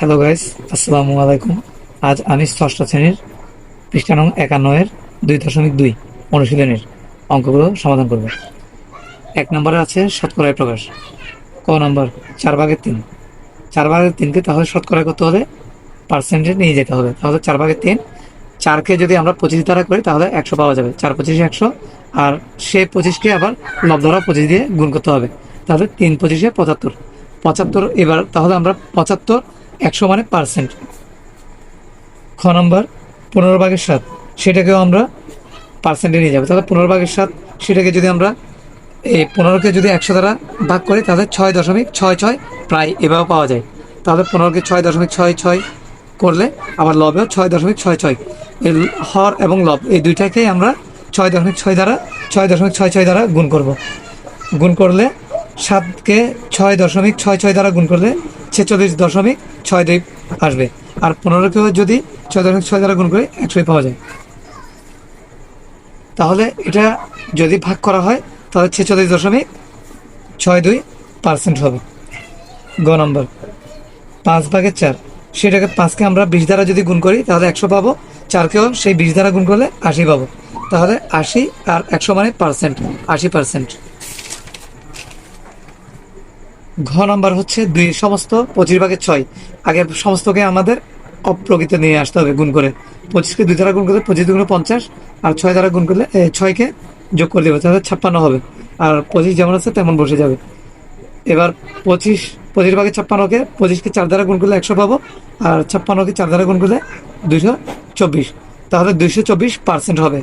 Hello guys আসসালামু আলাইকুম আজ আমি ষষ্ঠ শ্রেণির পৃষ্ঠা নং একান্ন এর দুই দশমিক দুই অনুশীলনের অঙ্কগুলো সমাধান করব। এক নম্বরে আছে শতকরায় প্রকাশ। ক নম্বর, চার ভাগের তিন। চার ভাগের তিনকে তাহলে শতকরা করতে হলে পার্সেন্টে নিয়ে যেতে হবে। তাহলে চার ভাগের তিন, চারকে যদি আমরা পঁচিশ দ্বারা করি, তাহলে একশো পাওয়া যাবে। চার পঁচিশে একশো, আর সে পঁচিশকে আবার লব দ্বারা পঁচিশ দিয়ে গুণ করতে হবে। তাহলে তিন পঁচিশে পঁচাত্তর। পঁচাত্তর, এবার তাহলে আমরা পঁচাত্তর একশো মানে পার্সেন্ট। খ নম্বর পনেরো ভাগের সাত সেটাকেও আমরা পার্সেন্টে নিয়ে যাব। তাহলে পনেরো ভাগের সাত সেটাকে যদি আমরা এই পনেরোকে যদি একশো দ্বারা ভাগ করি, তাহলে ছয় দশমিক ছয় ছয় প্রায় এভাবে পাওয়া যায়। তাহলে পনেরোকে ছয় দশমিক ছয় ছয় করলে আবার লবেও ছয় দশমিক ছয় ছয়। এই হর এবং লব, এই দুইটাকেই আমরা ছয় দশমিক ছয় দ্বারা, ছয় দশমিক ছয় ছয় দ্বারা গুণ করব। গুণ করলে সাতকে ছয় দশমিক ছয় ছয় দ্বারা গুণ করলে ছেচল্লিশ দশমিক ছয় দুই আসবে। আর পনেরোকেও যদি ছয় দশমিক ছয় দ্বারা গুণ করে একশোই পাওয়া যায়। তাহলে এটা যদি ভাগ করা হয়, তাহলে ছেচল্লিশ দশমিক ছয় দুই পার্সেন্ট হবে। গ নম্বর। পাঁচ ভাগের চার। সেটাকে পাঁচকে আমরা বিশ দ্বারা যদি গুণ করি, তাহলে একশো পাবো। চারকেও সেই বিশ দ্বারা গুণ করলে আশি পাবো। তাহলে আশি আর একশো মানে পার্সেন্ট আশি পার্সেন্ট ঘ নাম্বার হচ্ছে দুই, সমস্ত পঁচিশ ভাগের ছয়। আগে সমস্তকে আমাদের অপ্রকৃত নিয়ে আসতে হবে গুণ করে। পঁচিশকে দুই দ্বারা গুণ করলে পঁচিশ দুগুণ পঞ্চাশ, আর ছয় দ্বারা গুণ করলে ছয়কে যোগ করে দেবে, তাহলে ছাপ্পান্ন হবে। আর পঁচিশ যেমন আছে, তেমন বসে যাবে। এবার পঁচিশ পঁচিশ ভাগে ছাপ্পান্নকে পঁচিশকে চার দ্বারা গুণ করলে একশো পাবো, আর ছাপ্পান্নকে চার দ্বারা গুণ করলে দুশো চব্বিশ। তাহলে দুইশো চব্বিশ পার্সেন্ট হবে।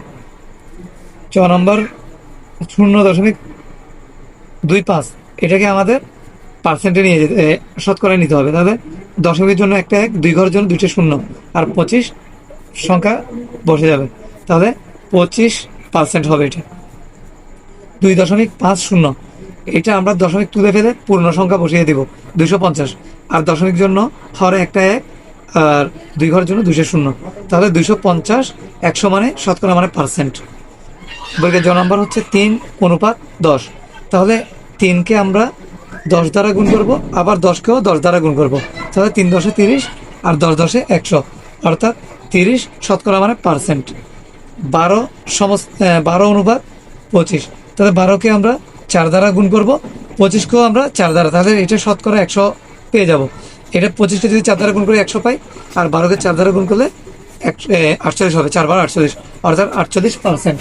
ছ নম্বর, শূন্য দশমিক দুই পাঁচ। এটাকে আমাদের পার্সেন্টে নিয়ে যেতে এ, শতকরায় নিতে হবে। তাহলে দশমিকের জন্য একটা এক দুই ঘরের জন্য দুইটা শূন্য আর পঁচিশ সংখ্যা বসে যাবে। তাহলে পঁচিশ পার্সেন্ট হবে এটা। দুই দশমিক পাঁচ শূন্য এটা আমরা দশমিক তুলে ফেলে পূর্ণ সংখ্যা বসিয়ে দিব দুইশো পঞ্চাশ। আর দশমিক জন্য হরে একটা এক আর দুই ঘরের জন্য দুইশো শূন্য। তাহলে দুইশো পঞ্চাশ একশো মানে শতকরা মানে পার্সেন্ট বইয়ের জ নম্বর হচ্ছে তিন অনুপাত দশ। তাহলে তিনকে আমরা দশ দ্বারা গুণ করব, আবার দশকেও দশ দ্বারা গুণ করব। তাহলে তিন দশে তিরিশ আর দশ দশে একশো। অর্থাৎ তিরিশ শতকরা মানে পার্সেন্ট। বারো সমস্ত বারো অনুপাত পঁচিশ। তাহলে বারোকে আমরা চার দ্বারা গুণ করব, পঁচিশকেও আমরা চার দ্বারা। তাহলে এটা শতকরা একশো পেয়ে যাব। এটা পঁচিশকে যদি চার দ্বারা গুণ করে একশো পাই, আর বারোকে চার দ্বারা গুণ করলে এক আটচল্লিশ হবে। চার বার আটচল্লিশ। অর্থাৎ আটচল্লিশ পার্সেন্ট।